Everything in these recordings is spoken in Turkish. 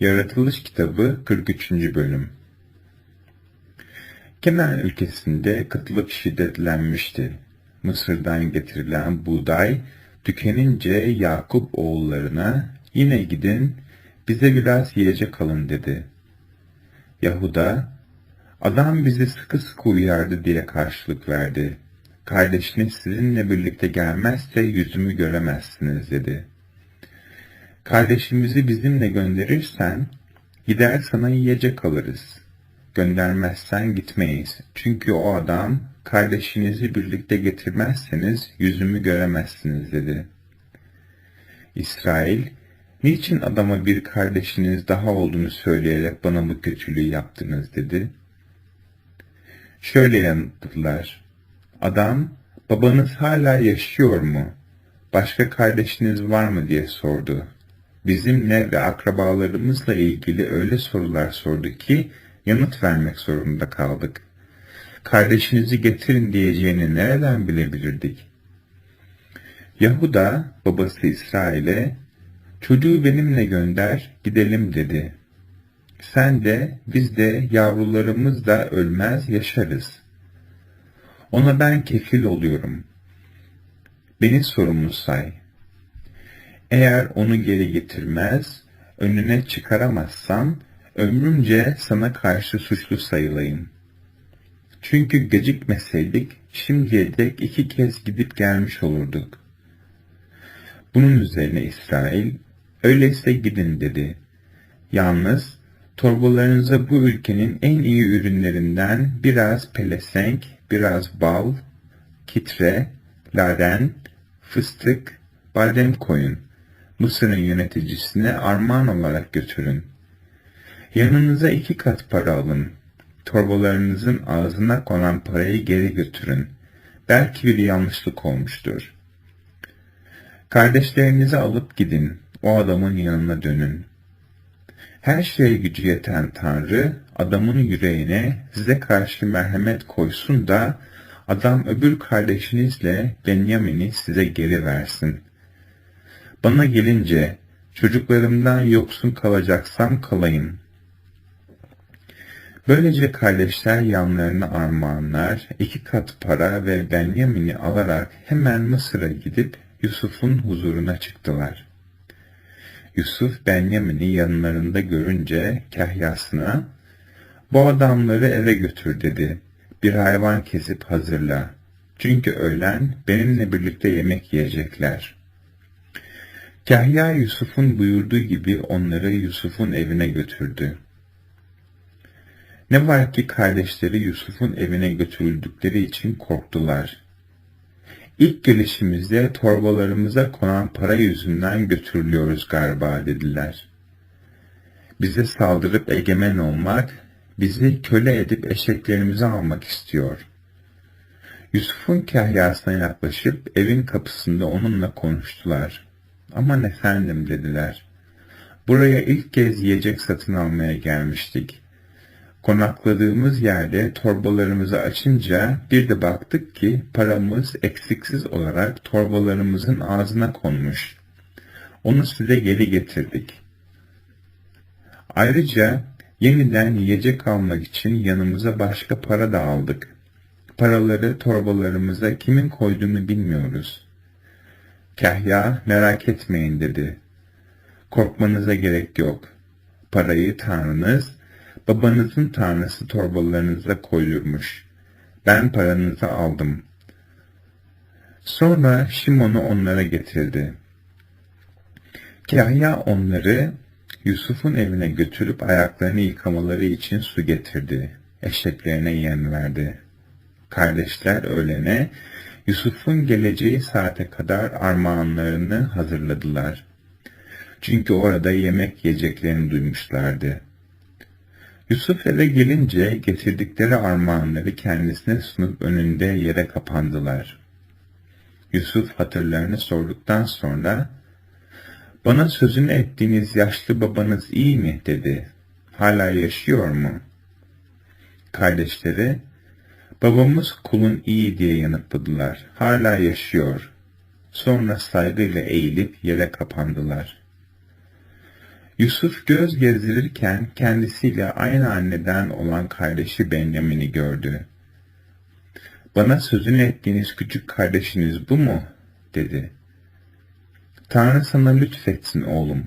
Yaratılış Kitabı 43. Bölüm Kenan ülkesinde kıtlık şiddetlenmişti. Mısır'dan getirilen buğday tükenince Yakup oğullarına yine gidin bize biraz yiyecek alın dedi. Yahuda adam bizi sıkı sıkı uyardı diye karşılık verdi. Kardeşiniz sizinle birlikte gelmezse yüzümü göremezsiniz dedi. Kardeşimizi bizimle gönderirsen gider sana yiyecek alırız. Göndermezsen gitmeyiz. Çünkü o adam kardeşinizi birlikte getirmezseniz yüzümü göremezsiniz dedi. İsrail, niçin adama bir kardeşiniz daha olduğunu söyleyerek bana bu kötülüğü yaptınız dedi. Şöyle yanıtladılar. Adam, babanız hala yaşıyor mu? Başka kardeşiniz var mı diye sordu. Bizimle ve akrabalarımızla ilgili öyle sorular sordu ki yanıt vermek zorunda kaldık. Kardeşinizi getirin diyeceğini nereden bilebilirdik? Yahuda babası İsrail'e çocuğu benimle gönder gidelim dedi. Sen de biz de yavrularımız da ölmez yaşarız. Ona ben kefil oluyorum. Beni sorumlu say. Eğer onu geri getirmez, önüne çıkaramazsam ömrümce sana karşı suçlu sayılayım. Çünkü gecikmeseydik şimdiye dek iki kez gidip gelmiş olurduk. Bunun üzerine İsrail, öyleyse gidin dedi. Yalnız torbalarınıza bu ülkenin en iyi ürünlerinden biraz pelesenk, biraz bal, kitre, laren, fıstık, badem koyun. Mısır'ın yöneticisine armağan olarak götürün. Yanınıza iki kat para alın. Torbalarınızın ağzına konan parayı geri götürün. Belki bir yanlışlık olmuştur. Kardeşlerinizi alıp gidin. O adamın yanına dönün. Her şeye gücü yeten Tanrı, adamın yüreğine size karşı merhamet koysun da, adam öbür kardeşinizle Benyamin'i size geri versin. Bana gelince, çocuklarımdan yoksun kalacaksam kalayım. Böylece kardeşler yanlarına armağanlar, iki kat para ve Benyamin'i alarak hemen Mısır'a gidip Yusuf'un huzuruna çıktılar. Yusuf Benyamin'i yanlarında görünce kahyasına, bu adamları eve götür dedi. Bir hayvan kesip hazırla. Çünkü öğlen benimle birlikte yemek yiyecekler. Kahya Yusuf'un buyurduğu gibi onları Yusuf'un evine götürdü. Ne var ki kardeşleri Yusuf'un evine götürüldükleri için korktular. İlk gelişimizde torbalarımıza konan para yüzünden götürülüyoruz galiba dediler. Bize saldırıp egemen olmak, bizi köle edip eşeklerimizi almak istiyor. Yusuf'un kahyasına yaklaşıp evin kapısında onunla konuştular. Aman efendim dediler. Buraya ilk kez yiyecek satın almaya gelmiştik. Konakladığımız yerde torbalarımızı açınca bir de baktık ki paramız eksiksiz olarak torbalarımızın ağzına konmuş. Onu size geri getirdik. Ayrıca yeniden yiyecek almak için yanımıza başka para da aldık. Paraları torbalarımıza kimin koyduğunu bilmiyoruz. Kahya merak etmeyin dedi. Korkmanıza gerek yok. Parayı Tanrınız Babanızın tanrısı torbalarınıza koydurmuş. Ben paranızı aldım. Sonra Şimon'u onlara getirdi. Kahya onları Yusuf'un evine götürüp ayaklarını yıkamaları için su getirdi. Eşeklerine yem verdi. Kardeşler öğlene Yusuf'un geleceği saate kadar armağanlarını hazırladılar. Çünkü orada yemek yiyeceklerini duymuşlardı. Yusuf eve gelince getirdikleri armağanları kendisine sunup önünde yere kapandılar. Yusuf hatırlarını sorduktan sonra, ''Bana sözünü ettiğiniz yaşlı babanız iyi mi?'' dedi. ''Hala yaşıyor mu?'' Kardeşleri, ''Babamız kulun iyi'' diye yanıtladılar. ''Hala yaşıyor.'' Sonra saygıyla eğilip yere kapandılar. Yusuf göz gezdirirken kendisiyle aynı anneden olan kardeşi Benjamin'i gördü. Bana sözünü ettiğiniz küçük kardeşiniz bu mu? dedi. Tanrı sana lütfetsin oğlum.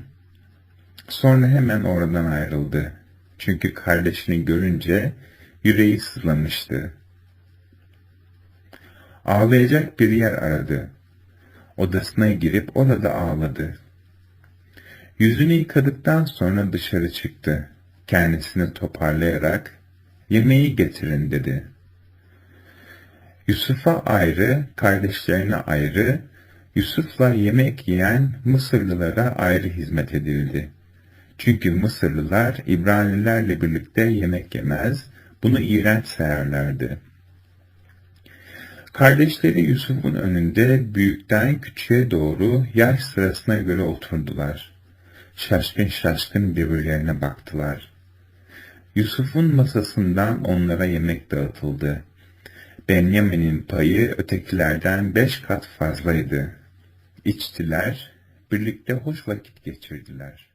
Sonra hemen oradan ayrıldı. Çünkü kardeşini görünce yüreği sızlamıştı. Ağlayacak bir yer aradı. Odasına girip orada ağladı. Yüzünü yıkadıktan sonra dışarı çıktı. Kendisini toparlayarak yemeği getirin dedi. Yusuf'a ayrı, kardeşlerine ayrı, Yusuf'la yemek yiyen Mısırlılara ayrı hizmet edildi. Çünkü Mısırlılar İbranilerle birlikte yemek yemez, bunu iğrenç sayarlardı. Kardeşleri Yusuf'un önünde büyükten küçüğe doğru yaş sırasına göre oturdular. Şaşkın şaşkın birbirlerine baktılar. Yusuf'un masasından onlara yemek dağıtıldı. Benjamin'in payı ötekilerden beş kat fazlaydı. İçtiler, birlikte hoş vakit geçirdiler.